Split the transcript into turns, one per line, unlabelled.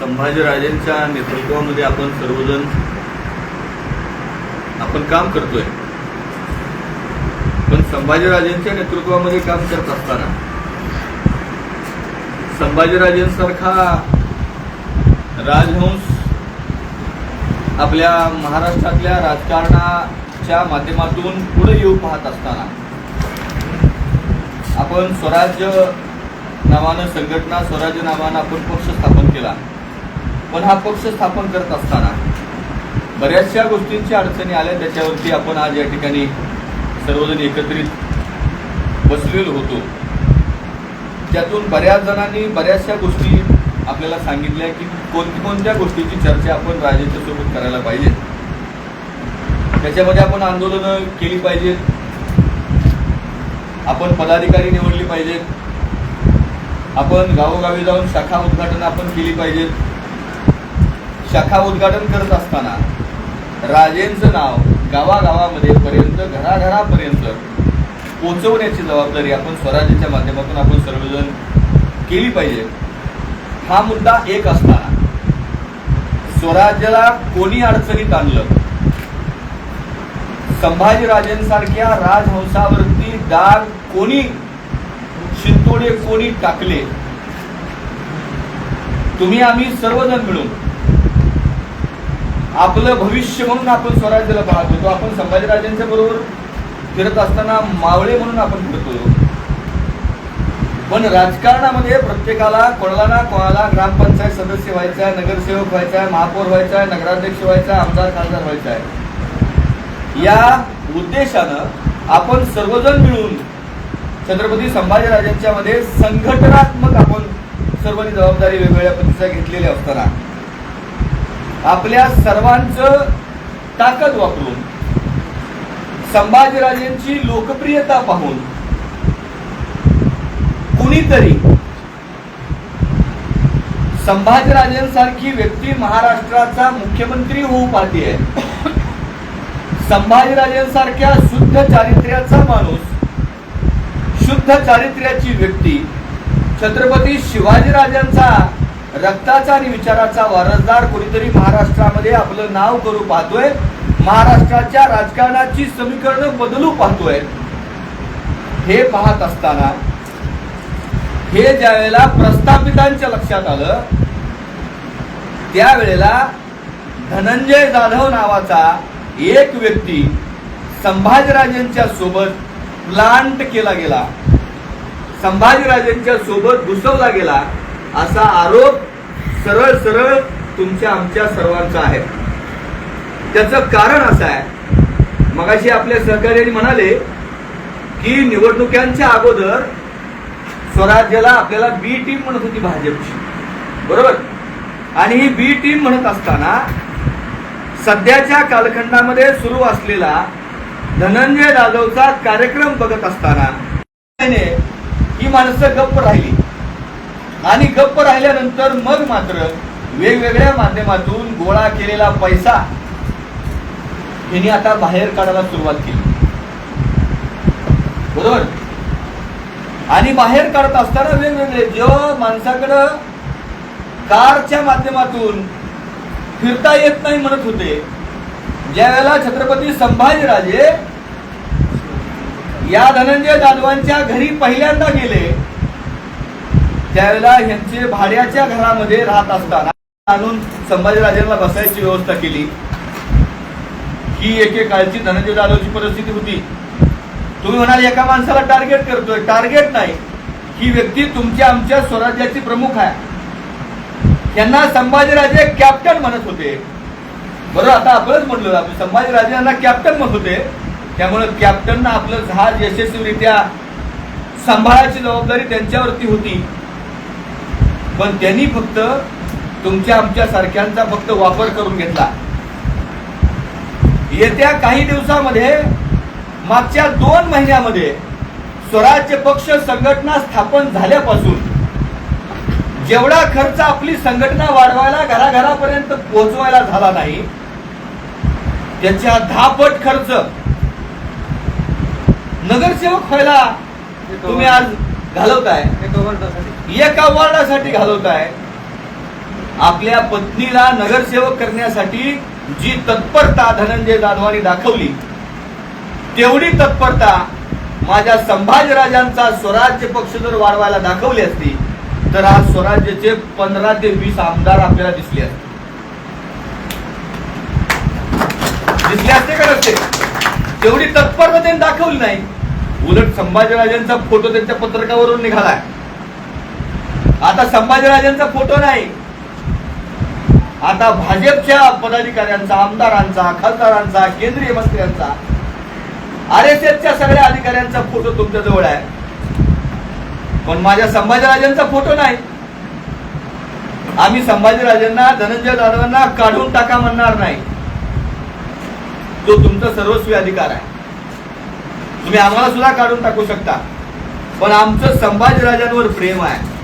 संभाजीराजेंच्या नेतृत्वामध्ये आपण सर्वजण आपण काम करतोय. पण संभाजीराजेंच्या नेतृत्वामध्ये काम करत असताना संभाजीराजेंसारखा राजहंस आपल्या महाराष्ट्रातल्या राजकारणाच्या माध्यमातून पुढे येऊ पाहत असताना आपण स्वराज्य नावानं संघटना स्वराज्य नावानं आपण पक्ष स्थापन केला. पण हा पक्ष स्थापन करत असताना बऱ्याचशा गोष्टींची अडचणी आल्या. त्याच्यावरती आपण आज या ठिकाणी सर्वजण एकत्रित बसलेलो होतो. त्यातून बऱ्याच जणांनी बऱ्याचशा गोष्टी आपल्याला सांगितल्या की कोणत्या कोणत्या गोष्टीची चर्चा आपण राजेंच्या सोबत करायला पाहिजे. त्याच्यामध्ये आपण आंदोलनं केली पाहिजेत. आपण पदाधिकारी निवडली पाहिजेत. आपण गावोगावी जाऊन शाखा उद्घाटन आपण केली पाहिजेत. शाखा उद्घाटन करत असताना राजेंचं नाव गावागावामध्ये पर्यंत घराघरापर्यंत पोचवण्याची जबाबदारी आपण स्वराज्याच्या माध्यमातून आपण सर्वजण केली पाहिजे. हा मुद्दा एक असताना स्वराज्याला कोणी अडचणीत आणलं? संभाजीराजेंसारख्या राजहंसावरती डाग कोणी शिंतोडे कोणी टाकले? तुम्ही आम्ही सर्वजण मिळून आपलं भविष्य म्हणून आपण स्वराज्याला पाहत होतो आपण संभाजीराजांच्या बरोबर फिरत असताना मावळे म्हणून आपण फिरतो पण राजकारणामध्ये प्रत्येकाला कोणाला ना कोणाला ग्रामपंचायत सदस्य व्हायचा आहे नगरसेवक व्हायचा आहे महापौर व्हायचा आहे नगराध्यक्ष व्हायचा आहे आमदार खासदार व्हायचा आहे. या उद्देशानं आपण सर्वजण मिळून छत्रपती संभाजीराजांच्या मध्ये संघटनात्मक आपण सर्वांनी जबाबदारी वेगवेगळ्या पद्धतीच्या घेतलेल्या असताना आपल्या सर्वांचं ताकद वापरून संभाजीराजेंची लोकप्रियता पाहून कुणीतरी संभाजीराजेंसारखी व्यक्ती महाराष्ट्राचा मुख्यमंत्री होऊ पाहते संभाजीराजेंसारख्या शुद्ध चारित्र्याचा माणूस शुद्ध चारित्र्याची व्यक्ती छत्रपती शिवाजीराजांचा रक्ताचा आणि विचाराचा वारसदार कोणीतरी महाराष्ट्रामध्ये आपलं नाव करू पाहतोय. महाराष्ट्राच्या राजकारणाची समीकरणं बदलू पाहतोय. हे पाहत असताना हे ज्या वेळेला प्रस्थापितांच्या लक्षात आलं त्यावेळेला धनंजय जाधव नावाचा एक व्यक्ती संभाजीराजेंच्या सोबत प्लांट केला गेला. संभाजीराजेंच्या सोबत घुसवला गेला. असा आरोप सरळ सरळ तुमच्या आमच्या सर्वांचा आहे. त्याचं कारण असं आहे. मगाशी आपल्या सहकार्याने म्हणाले की निवडणुकांच्या अगोदर स्वराज्याला आपल्याला बी टीम म्हणत होती भाजपची. बरोबर? आणि ही बी टीम म्हणत असताना सध्याच्या कालखंडामध्ये सुरू असलेला धनंजय जाधवचा कार्यक्रम बघत असताना ही माणसं गप्प राहिली. आणि गप्प राहिल्यानंतर मग मात्र वेगवेगळ्या माध्यमातून गोळा केलेला पैसा यांनी आता बाहेर काढायला सुरुवात केली. बरोबर? आणि बाहेर काढत असताना वेगवेगळे जेव्हा माणसाकडं कारच्या माध्यमातून फिरता येत नाही म्हणत होते ज्या वेळेला छत्रपती संभाजीराजे या धनंजय जाधवांच्या घरी पहिल्यांदा गेले त्यावेळेला ह्यांचे भाड्याच्या घरामध्ये राहत असताना आणून संभाजीराजांना बसायची व्यवस्था केली. ही एकेकाळची धनंजय जाधवची परिस्थिती होती. तुम्ही म्हणाल एका माणसाला टार्गेट करतोय. टार्गेट नाही. ही व्यक्ती तुमच्या आमच्या स्वराज्याची प्रमुख आहे. यांना संभाजीराजे कॅप्टन म्हणत होते. बरोबर आता आपणच म्हणलो आपण संभाजीराजे यांना कॅप्टन म्हणत होते. त्यामुळे कॅप्टनना आपलं जहाज यशस्वीरित्या सांभाळायची जबाबदारी त्यांच्यावरती होती. पण त्यांनी फक्त तुमच्या आमच्या सारख्यांचा फक्त वापर करून घेतला. येत्या काही दिवसामध्ये मागच्या दोन महिन्यामध्ये स्वराज्य पक्ष संघटना स्थापन झाल्यापासून जेवढा खर्च आपली संघटना वाढवायला घराघरापर्यंत पोहोचवायला झाला नाही त्याच्या दहा पट खर्च नगरसेवक व्हायला तुम्ही आज घालवताय. एका वॉर्डासाठी घालवताय आपल्या पत्नीला नगरसेवक करण्यासाठी जी तत्परता धनंजय जाधवांनी दाखवली तेवढी तत्परता माझ्या संभाजीराजांचा स्वराज्य पक्ष जर वाढवायला दाखवली असती तर आज स्वराज्याचे पंधरा ते वीस आमदार आपल्याला दिसले असते. दिसले असते का नसते? तेवढी तत्परता त्यांनी दाखवली नाही. उलट संभाजीराजांचा फोटो त्यांच्या पत्रकावरून निघालाय. आता संभाजीराजांचा फोटो नाही. आता भाजपच्या पदाधिकाऱ्यांचा आमदारांचा खासदारांचा केंद्रीय मंत्र्यांचा आर एस एसच्या सगळ्या अधिकाऱ्यांचा फोटो तुमच्या जवळ आहे. पण माझ्या संभाजीराजांचा फोटो नाही. आम्ही संभाजीराजांना धनंजय जाधवांना काढून टाका म्हणणार नाही. तो तुमचा सर्वस्वी अधिकार आहे. तुम्ही आम्हाला सुद्धा काढून टाकू शकता. पण आमचं संभाजीराजांवर प्रेम आहे.